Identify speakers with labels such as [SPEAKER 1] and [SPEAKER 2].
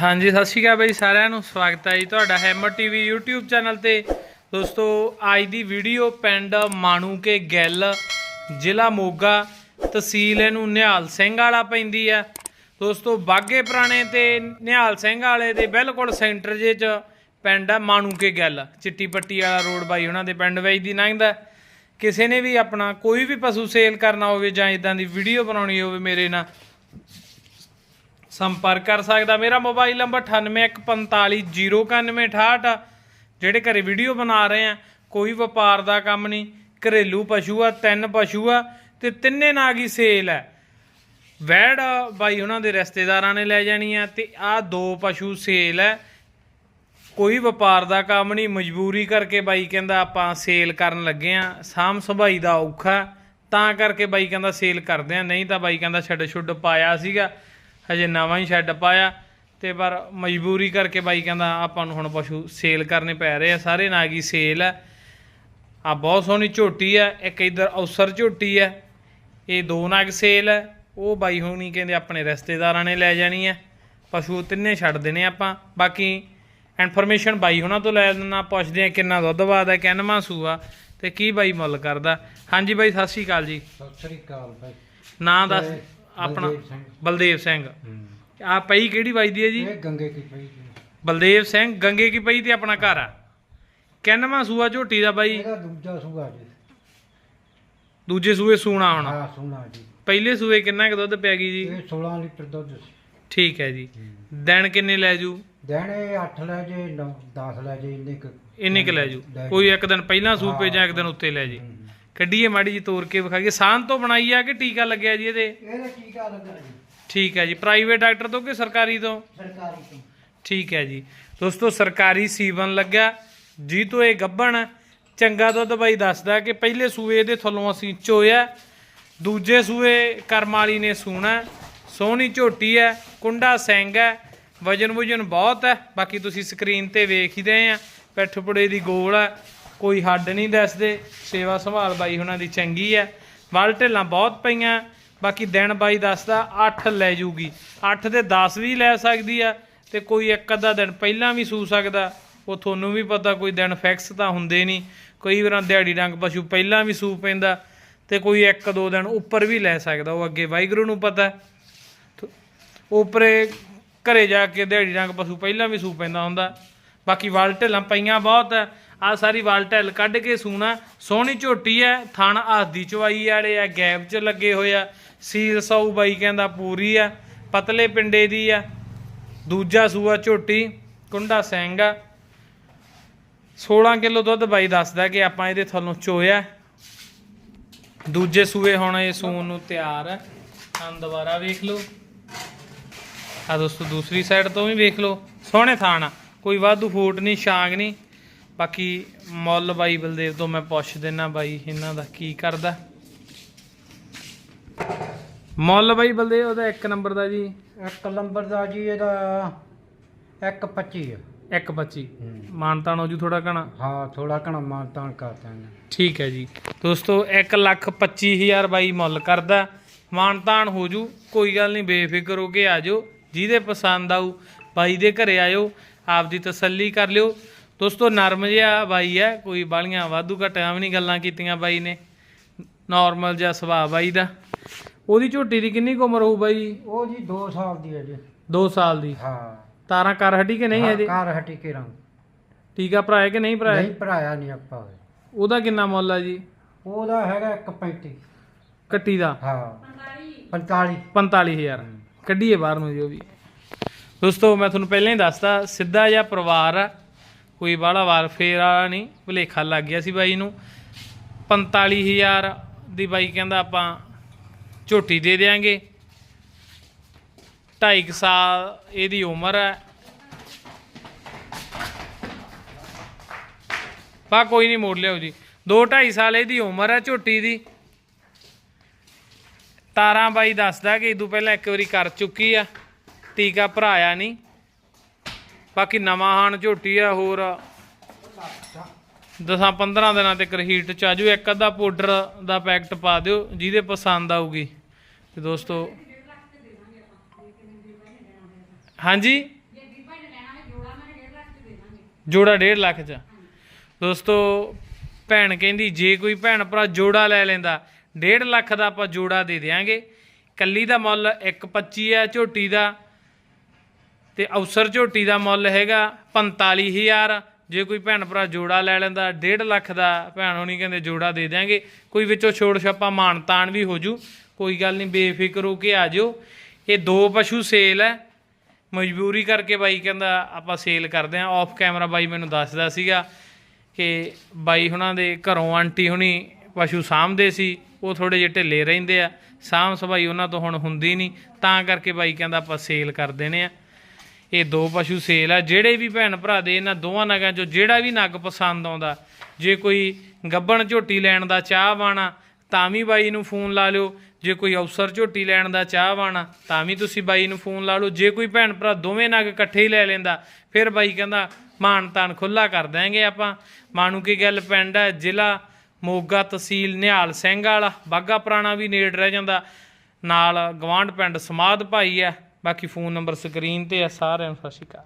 [SPEAKER 1] ਹਾਂਜੀ, ਸਤਿ ਸ਼੍ਰੀ ਅਕਾਲ ਬਾਈ ਸਾਰਿਆਂ ਨੂੰ। ਸਵਾਗਤ ਹੈ ਜੀ ਤੁਹਾਡਾ ਹੈਮਰ ਟੀਵੀ YouTube ਚੈਨਲ ਤੇ। ਦੋਸਤੋ, ਅੱਜ ਦੀ ਵੀਡੀਓ ਪਿੰਡ ਮਾਣੂਕੇ ਗਿੱਲ, ਜ਼ਿਲ੍ਹਾ ਮੋਗਾ, ਤਹਿਸੀਲ ਇਹਨੂੰ ਨਿਹਾਲ ਸਿੰਘ ਵਾਲਾ ਪੈਂਦੀ ਆ। ਦੋਸਤੋ, ਬਾਗੇ ਪੁਰਾਣੇ ਤੇ ਨਿਹਾਲ ਸਿੰਘ ਵਾਲੇ ਦੇ ਬਿਲਕੁਲ ਸੈਂਟਰ ਜੇ ਚ ਪਿੰਡ ਆ ਮਾਣੂਕੇ ਗਿੱਲ। ਚਿੱਟੀ ਪੱਟੀ ਵਾਲਾ ਰੋਡ ਬਾਈ ਉਹਨਾਂ ਦੇ ਪਿੰਡ ਵਿੱਚ ਦੀ ਲੰਘਦਾ। ਕਿਸੇ ਨੇ ਵੀ ਆਪਣਾ ਕੋਈ ਵੀ ਪਸ਼ੂ ਸੇਲ ਕਰਨਾ ਹੋਵੇ ਜਾਂ ਇਦਾਂ ਦੀ ਵੀਡੀਓ ਬਣਾਉਣੀ ਹੋਵੇ ਮੇਰੇ ਨਾਲ ਸੰਪਰਕ ਕਰ ਸਕਦਾ। ਮੇਰਾ ਮੋਬਾਈਲ ਨੰਬਰ 9814509168 ਜਿਹੜੇ ਘਰੇ ਵੀਡੀਓ ਬਣਾ ਰਹੇ ਆ, ਕੋਈ ਵਪਾਰ ਦਾ ਕੰਮ ਨਹੀਂ। ਘਰੇਲੂ ਪਸ਼ੂ ਆ, ਤਿੰਨ ਪਸ਼ੂ ਆ ਤੇ ਤਿੰਨੇ ਨਾਗ ਹੀ ਸੇਲ ਹੈ ਵੈੜ ਬਾਈ ਉਹਨਾਂ ਦੇ ਰਿਸ਼ਤੇਦਾਰਾਂ ਨੇ ਲੈ ਜਾਣੀ ਆ ਤੇ ਆ ਦੋ ਪਸ਼ੂ ਸੇਲ ਹੈ ਕੋਈ ਵਪਾਰ ਦਾ ਕੰਮ ਨਹੀਂ, ਮਜਬੂਰੀ ਕਰਕੇ ਬਾਈ ਕਹਿੰਦਾ ਆਪਾਂ ਸੇਲ ਕਰਨ ਲੱਗੇ ਆ। ਸਾਮ ਸੁਭਾਈ ਦਾ ਔਖਾ। ਤਾਂ ਕਰਕੇ ਬਾਈ ਕਹਿੰਦਾ ਸੇਲ ਕਰਦੇ ਆ, ਨਹੀਂ ਤਾਂ ਬਾਈ ਕਹਿੰਦਾ ਛੱਡ ਛੁੱਡ ਪਾਇਆ ਸੀਗਾ। ਹਜੇ ਨਵਾਂ ਹੀ ਸ਼ੈੱਡ ਪਾਇਆ ਤੇ ਪਰ ਮਜਬੂਰੀ ਕਰਕੇ ਬਾਈ ਕਹਿੰਦਾ ਆਪਾਂ ਨੂੰ ਹੁਣ ਪਸ਼ੂ ਸੇਲ ਕਰਨੇ ਪੈ ਰਹੇ ਆ ਸਾਰੇ ਨਾਗੀ ਸੇਲ ਆ। ਆ ਬਹੁਤ ਸੋਹਣੀ ਝੋਟੀ ਆ ਇੱਕ ਇਧਰ ਔਸਰ ਝੋਟੀ ਆ ਇਹ ਦੋ ਨਾਗ ਸੇਲ ਆ। ਉਹ ਬਾਈ ਹੋਣੀ ਕਹਿੰਦੇ ਆਪਣੇ ਰਿਸ਼ਤੇਦਾਰਾਂ ਨੇ ਲੈ ਜਾਣੀ ਆ। ਪਸ਼ੂ ਤਿੰਨੇ ਛੱਡ ਦੇਣੇ ਆਪਾਂ। ਬਾਕੀ ਇਨਫੋਰਮੇਸ਼ਨ ਬਾਈ ਉਹਨਾਂ ਤੋਂ ਲੈ ਲੈਣਾ ਪੁੱਛਦੇ ਆ ਕਿੰਨਾ ਦੁੱਧ ਬਾਦ ਹੈ ਕਿੰਨਵਾਂ ਸੂਆ ਤੇ ਕੀ ਬਾਈ ਮੁੱਲ ਕਰਦਾ। ਹਾਂਜੀ ਬਾਈ ਸਤਿ ਸ਼੍ਰੀ ਅਕਾਲ ਜੀ।
[SPEAKER 2] ਸਤਿ ਸ੍ਰੀ ਅਕਾਲ ਬਾਈ।
[SPEAKER 1] ਨਾਂ ਦੱਸ। ਆਪਣਾ
[SPEAKER 2] ਬਲਦੇਵ ਸਿੰਘ।
[SPEAKER 1] ਬਲਦੇਵ ਸਿੰਘ। ਆ ਪਈ ਕਿਹੜੀ ਵੱਜਦੀ ਹੈ ਜੀ?
[SPEAKER 2] ਇਹ ਗੰਗੇ ਕੀ ਪਈ ਜੀ
[SPEAKER 1] ਬਲਦੇਵ ਸਿੰਘ ਗੰਗੇ ਕੀ ਪਈ ਤੇ ਆਪਣਾ ਘਰ ਆ? ਕਿੰਨਵਾਂ ਸੂਆ ਝੋਟੀ ਦਾ ਬਾਈ?
[SPEAKER 2] ਇਹਦਾ ਦੂਜਾ ਸੂਆ ਜੀ।
[SPEAKER 1] ਦੂਜੇ ਸੂਏ ਸੂਣਾ ਹੋਣਾ।
[SPEAKER 2] ਹਾਂ ਸੋਨਾ ਜੀ।
[SPEAKER 1] ਪਹਿਲੇ ਸੂਏ ਕਿੰਨਾ ਕੁ ਦੁੱਧ ਪਿਆ ਗਈ ਜੀ?
[SPEAKER 2] ਇਹ 16 ਲੀਟਰ ਦੁੱਧ ਸੀ।
[SPEAKER 1] ਠੀਕ ਹੈ ਜੀ। ਦਿਨ ਕਿੰਨੇ ਲੈ ਜੂ?
[SPEAKER 2] ਦਿਨ ਇਹ 8 ਲੈ ਜੇ 9 10 ਲੈ ਜੇ ਇੰਨੇ ਕੁ
[SPEAKER 1] ਇੰਨੇ ਕੁ ਲੈ ਜੂ। ਕੋਈ ਇੱਕ ਦਿਨ ਪਹਿਲਾਂ ਸੂਪੇ ਜਾਂ ਇੱਕ ਦਿਨ ਉੱਤੇ ਲੈ ਜੀ।
[SPEAKER 2] ਹੂੰ।
[SPEAKER 1] ਕੱਢੀਏ ਮਾੜੀ ਜੀ ਤੋੜ ਕੇ ਵਿਖਾਈਏ। ਸਾਨ ਤੋਂ ਬਣਾਈ ਆ ਕਿ ਟੀਕਾ ਲੱਗਿਆ ਜੀ ਇਹਦੇ?
[SPEAKER 2] ਇਹਦਾ ਟੀਕਾ ਲੱਗਾ ਜੀ।
[SPEAKER 1] ਠੀਕ ਹੈ ਜੀ। ਪ੍ਰਾਈਵੇਟ ਡਾਕਟਰ ਤੋਂ ਕਿ ਸਰਕਾਰੀ ਤੋਂ?
[SPEAKER 2] ਸਰਕਾਰੀ ਤੋਂ।
[SPEAKER 1] ਠੀਕ ਹੈ ਜੀ। ਦੋਸਤੋ ਸਰਕਾਰੀ ਸੀਵਨ ਲੱਗਾ ਜੀ ਤੋਂ ਇਹ ਗੱਬਣ ਚੰਗਾ ਦੁੱਧ ਬਾਈ ਦੱਸਦਾ ਕਿ ਪਹਿਲੇ ਸੂਏ ਇਹਦੇ ਥੱਲੋਂ ਅਸੀਂ ਚੋਇਆ। ਦੂਜੇ ਸੂਏ ਕਰਮ ਵਾਲੀ ਨੇ ਸੂਣਾ। ਸੋਹਣੀ ਝੋਟੀ ਹੈ। ਕੁੰਡਾ ਸਿੰਘ ਹੈ। ਵਜਨ ਵੁਜਨ ਬਹੁਤ ਹੈ। ਬਾਕੀ ਤੁਸੀਂ ਸਕਰੀਨ ਤੇ ਵੇਖ ਹੀ ਰਹੇ ਆ। ਪਿੱਠ ਪੁੜੇ ਦੀ ਗੋਲ ਹੈ। ਕੋਈ ਹੱਡ ਨਹੀਂ ਦੱਸਦੇ, ਸੇਵਾ ਸੰਭਾਲ ਬਾਈ ਉਹਨਾਂ ਦੀ ਚੰਗੀ ਹੈ ਵੱਲ ਢਿੱਲਾਂ ਬਹੁਤ ਪਈਆਂ, ਬਾਕੀ ਦਿਨ ਬਾਈ ਦੱਸਦਾ 8 ਲੈ ਜੂਗੀ। 8 ਦੇ 10 ਵੀ ਲੈ ਸਕਦੀ ਆ ਤੇ ਕੋਈ ਇੱਕ ਅੱਧਾ ਦਿਨ ਪਹਿਲਾਂ ਵੀ ਸੂ ਸਕਦਾ। ਉਹ ਤੁਹਾਨੂੰ ਵੀ ਪਤਾ ਕੋਈ ਦਿਨ ਫਿਕਸ ਤਾਂ ਹੁੰਦੇ ਨਹੀਂ ਕਈ ਵਾਰਾਂ ਦਿਹਾੜੀ ਡੰਗ ਪਸ਼ੂ ਪਹਿਲਾਂ ਵੀ ਸੂ ਪੈਂਦਾ ਤੇ ਕੋਈ ਇੱਕ ਦੋ ਦਿਨ ਉੱਪਰ ਵੀ ਲੈ ਸਕਦਾ, ਉਹ ਅੱਗੇ ਵਾਹਿਗੁਰੂ ਨੂੰ ਪਤਾ। ਹੈ। ਉਪਰੇ ਘਰੇ ਜਾ ਕੇ ਦਿਹਾੜੀ ਡੰਗ ਪਸ਼ੂ ਪਹਿਲਾਂ ਵੀ ਸੂ ਪੈਂਦਾ ਹੁੰਦਾ। ਬਾਕੀ ਵਾਲ ਢਿੱਲਾਂ ਪਈਆਂ ਬਹੁਤ ਆ ਆਹ ਸਾਰੀ ਵਾਲ ਕੱਢ ਕੇ ਸੂਣਾ। ਸੋਹਣੀ ਝੋਟੀ ਐ, ਥਣ ਆਦੀ ਚਵਾਈ ਵਾਲੇ ਆ, ਗੈਪ 'ਚ ਲੱਗੇ ਹੋਏ ਆ। ਸੀਲ ਸੌ ਬਾਈ ਕਹਿੰਦਾ ਪੂਰੀ ਆ ਪਤਲੇ ਪਿੰਡੇ ਦੀ ਆ ਦੂਜਾ ਸੂਆ ਝੋਟੀ, ਕੁੰਡਾ ਸਿੰਘ ਆ 16 ਕਿਲੋ ਦੁੱਧ ਬਾਈ ਦੱਸਦਾ ਕਿ ਆਪਾਂ ਇਹਦੇ ਥੱਲੋਂ ਚੋਇਆ। ਦੂਜੇ ਸੂਏ ਹੁਣ ਇਹ ਸੂਣ ਨੂੰ ਤਿਆਰ ਹੈ ਹਾਂ ਦੁਬਾਰਾ ਵੇਖ ਲਓ। ਆ ਦੋਸਤੋ, ਦੂਸਰੀ ਸਾਈਡ ਤੋਂ ਵੀ ਵੇਖ ਲਓ। ਸੋਹਣੇ ਥਾਣਾ ਕੋਈ ਵਾਧੂ ਫੂਟ ਨਹੀਂ ਛਾਂਗ ਨਹੀਂ ਬਾਕੀ ਮੁੱਲ ਬਾਈ ਬਲਦੇਵ ਤੋਂ ਮੈਂ ਪੁੱਛ ਦੇਣਾ ਬਾਈ ਇਹਨਾਂ ਦਾ ਕੀ ਕਰਦਾ। ਮੁੱਲ ਬਾਈ ਬਲਦੇਵ ਉਹਦਾ ਇੱਕ ਨੰਬਰ ਦਾ ਜੀ?
[SPEAKER 2] ਇੱਕ ਨੰਬਰ ਦਾ ਜੀ ਇਹਦਾ 125 ਹੈ।
[SPEAKER 1] 125 ਮਾਨਤਾਨ ਹੋ ਜੂ ਥੋੜਾ ਘਣਾ?
[SPEAKER 2] ਹਾਂ ਥੋੜਾ ਘਣਾ ਮਾਨਤਾਨ ਕਰ ਦਾਂਗੇ
[SPEAKER 1] ਠੀਕ ਹੈ ਜੀ। ਦੋਸਤੋ 1 ਲੱਖ 25000 ਬਾਈ ਮੁੱਲ ਕਰਦਾ। ਮਾਨਤਾਨ ਹੋ ਜੂ ਕੋਈ ਗੱਲ ਨਹੀਂ ਬੇਫਿਕਰ ਹੋ ਕੇ ਆ ਜਾਓ। ਜਿਹਦੇ ਪਸੰਦ ਆਊ ਬਾਈ ਦੇ ਘਰੇ ਆਇਓ। ਆਪਦੀ ਤਸੱਲੀ ਕਰ ਲਿਓ। ਦੋਸਤੋ ਨਰਮ ਜਿਹਾ ਬਾਈ ਹੈ ਕੋਈ ਬਾਲੀਆਂ ਵਾਧੂ ਘਟਾਂ ਵੀ ਨਹੀਂ ਗੱਲਾਂ ਕੀਤੀਆਂ ਬਾਈ ਨੇ। ਨਾਰਮਲ ਜਿਹਾ ਸੁਭਾਅ ਬਾਈ ਦਾ। ਉਹਦੀ ਝੋਟੀ ਦੀ ਕਿੰਨੀ ਕੁ ਉਮਰ ਹੋਊ ਬਾਈ?
[SPEAKER 2] ਉਹ ਜੀ 2 ਸਾਲ ਦੀ ਹੈ ਜੀ।
[SPEAKER 1] 2 ਸਾਲ ਦੀ।
[SPEAKER 2] ਹਾਂ।
[SPEAKER 1] ਤਾਰਾਂ ਕਰ ਹਟੀ ਕਿ ਨਹੀਂ
[SPEAKER 2] ਹਾਂ,
[SPEAKER 1] ਅਜੇ
[SPEAKER 2] ਕਾਰ ਹਟੀ ਕੇ ਰੰਗ।
[SPEAKER 1] ਟੀਕਾ ਭਰਾਇਆ ਕਿ ਨਹੀਂ ਭਰਾਇਆ?
[SPEAKER 2] ਨਹੀਂ ਭਰਾਇਆ ਨਹੀਂ ਆਪਾਂ
[SPEAKER 1] ਉਹਦਾ ਕਿੰਨਾ ਮੁੱਲ ਆ ਜੀ?
[SPEAKER 2] ਉਹਦਾ ਹੈਗਾ 135
[SPEAKER 1] ਕੱਟੀ ਦਾ?
[SPEAKER 2] ਹਾਂ। 45
[SPEAKER 1] 45000 ਕੱਢੀਏ ਬਾਹਰ ਨੂੰ ਜੀ ਉਹ ਵੀ। ਦੋਸਤੋ ਮੈਂ ਤੁਹਾਨੂੰ ਪਹਿਲਾਂ ਹੀ ਦੱਸਤਾ ਸਿੱਧਾ ਜਿਹਾ ਪਰਿਵਾਰ ਆ। ਕੋਈ ਬਾਹਲਾ ਵਾਰ ਫੇਰ ਵਾਲਾ ਨਹੀਂ, ਭੁਲੇਖਾ ਲੱਗ ਗਿਆ ਸੀ ਬਾਈ ਨੂੰ। 45000 ਦੀ ਬਾਈ ਕਹਿੰਦਾ ਆਪਾਂ ਝੋਟੀ ਦੇ ਦੇਾਂਗੇ 2.5 ਸਾਲ ਇਹਦੀ ਉਮਰ ਹੈ। ਪਾ ਕੋਈ ਨਹੀਂ ਮੋੜ ਲਿਓ ਜੀ। 2 2.5 ਸਾਲ ਇਹਦੀ ਉਮਰ ਹੈ ਝੋਟੀ ਦੀ। ਤਾਰਾਂ ਬਾਈ ਦੱਸਦਾ ਕਿ ਇਦੋਂ ਪਹਿਲਾਂ ਇੱਕ ਵਾਰੀ ਕਰ ਚੁੱਕੀ ਆ। ਟੀਕਾ ਭਰਾਇਆ ਨਹੀਂ। ਬਾਕੀ ਨਵਾਂ ਹਾਨ ਝੋਟੀ ਆ, ਹੋਰ ਦਸਾਂ 15 ਦਿਨਾਂ 'ਤੇ ਕਰਹੀਟ ਚ ਆਜੂ ਇੱਕ ਅੱਧਾ ਪਾਊਡਰ ਦਾ ਪੈਕਟ ਪਾ ਦਿਓ, ਜਿਹਦੇ ਪਸੰਦ ਆਊਗੀ। ਤੇ ਦੋਸਤੋ, ਹਾਂਜੀ? ਜੋੜਾ 1.5 ਲੱਖ ਚ। ਦੋਸਤੋ, ਭੈਣ ਕਹਿੰਦੀ, ਜੇ ਕੋਈ ਭੈਣ ਭਰਾ ਜੋੜਾ ਲੈ ਲੈਂਦਾ 1.5 ਲੱਖ ਦਾ ਆਪਾਂ ਜੋੜਾ ਦੇ ਦੇਾਂਗੇ ਕੱਲੀ ਦਾ ਮੁੱਲ 1.25 ਹੈ ਝੋਟੀ ਦਾ ਤੇ ਅਵਸਰ ਝੋਟੀ ਦਾ ਮੁੱਲ ਹੈਗਾ 45000 ਜੇ ਕੋਈ ਭੈਣ ਭਰਾ ਜੋੜਾ ਲੈ ਲੈਂਦਾ 1.5 ਲੱਖ ਦਾ ਭੈਣ ਹੋਣੀ ਕਹਿੰਦੇ ਜੋੜਾ ਦੇ ਦਿਆਂਗੇ। ਕੋਈ ਵਿੱਚੋਂ ਛੋੜ ਛਾਪਾ ਮਾਨ ਤਾਨ ਵੀ ਹੋ ਜੂ। ਕੋਈ ਗੱਲ ਨਹੀਂ ਬੇਫਿਕਰ ਹੋ ਕੇ ਆ ਜਿਓ। ਇਹ ਦੋ ਪਸ਼ੂ ਸੇਲ ਹੈ ਮਜਬੂਰੀ ਕਰਕੇ ਬਾਈ ਕਹਿੰਦਾ ਆਪਾਂ ਸੇਲ ਕਰਦੇ ਆਂ। ਆਫ ਕੈਮਰਾ ਬਾਈ ਮੈਨੂੰ ਦੱਸਦਾ ਸੀਗਾ ਕਿ ਬਾਈ ਹੁਣਾਂ ਦੇ ਘਰੋਂ ਆਂਟੀ ਹੁਣੀ ਪਸ਼ੂ ਸਾਂਭਦੇ ਸੀ। ਉਹ ਥੋੜੇ ਜਿਹੇ ਢਿੱਲੇ ਰਹਿੰਦੇ ਆ। ਸਾਂਭ ਸਭਾਈ ਉਹਨਾਂ ਤੋਂ ਹੁਣ ਹੁੰਦੀ ਨਹੀਂ ਤਾਂ ਕਰਕੇ ਬਾਈ ਕਹਿੰਦਾ ਆਪਾਂ ਸੇਲ ਕਰ ਦੇਣੇ ਆ। ਇਹ ਦੋ ਪਸ਼ੂ ਸੇਲ ਆ, ਜਿਹੜੇ ਵੀ ਭੈਣ ਭਰਾ ਦੇ ਇਹਨਾਂ ਦੋਵਾਂ ਨਗਾਂ ਚੋਂ ਜਿਹੜਾ ਵੀ ਨਗ ਪਸੰਦ ਆਉਂਦਾ, ਜੇ ਕੋਈ ਗੱਬਣ ਝੋਟੀ ਲੈਣ ਦਾ ਚਾਹ ਵਾਣਾ, ਤਾਂ ਵੀ ਬਾਈ ਨੂੰ ਫੋਨ ਲਾ ਲਿਓ। ਜੇ ਕੋਈ ਅਫਸਰ ਝੋਟੀ ਲੈਣ ਦਾ ਚਾਹ ਵਾਣਾ, ਤਾਂ ਵੀ ਤੁਸੀਂ ਬਾਈ ਨੂੰ ਫੋਨ ਲਾ ਲਓ। ਜੇ ਕੋਈ ਭੈਣ ਭਰਾ ਦੋਵੇਂ ਨਗ ਇਕੱਠੇ ਹੀ ਲੈ ਲੈਂਦਾ, ਫਿਰ ਬਾਈ ਕਹਿੰਦਾ ਮਾਨ ਤਾਨ ਖੁੱਲਾ ਕਰ ਦਾਂਗੇ ਆਪਾਂ। ਮਾਨੂ ਕੀ ਗੱਲ, ਪਿੰਡ ਹੈ, ਜ਼ਿਲ੍ਹਾ ਮੋਗਾ ਤਹਿਸੀਲ ਨਿਹਾਲ ਸਿੰਘ ਵਾਲਾ। ਬਾਗਾ ਪੁਰਾਣਾ ਵੀ ਨੇੜ ਰਹਿ ਜਾਂਦਾ। ਨਾਲ ਗਵਾਂਢ ਪਿੰਡ ਸਮਾਧ ਭਾਈ ਹੈ। ਬਾਕੀ ਫੋਨ ਨੰਬਰ ਸਕਰੀਨ ਤੇ ਆ ਸਾਰਿਆਂ ਨੂੰ ਸਤਿ ਸ਼੍ਰੀ ਅਕਾਲ।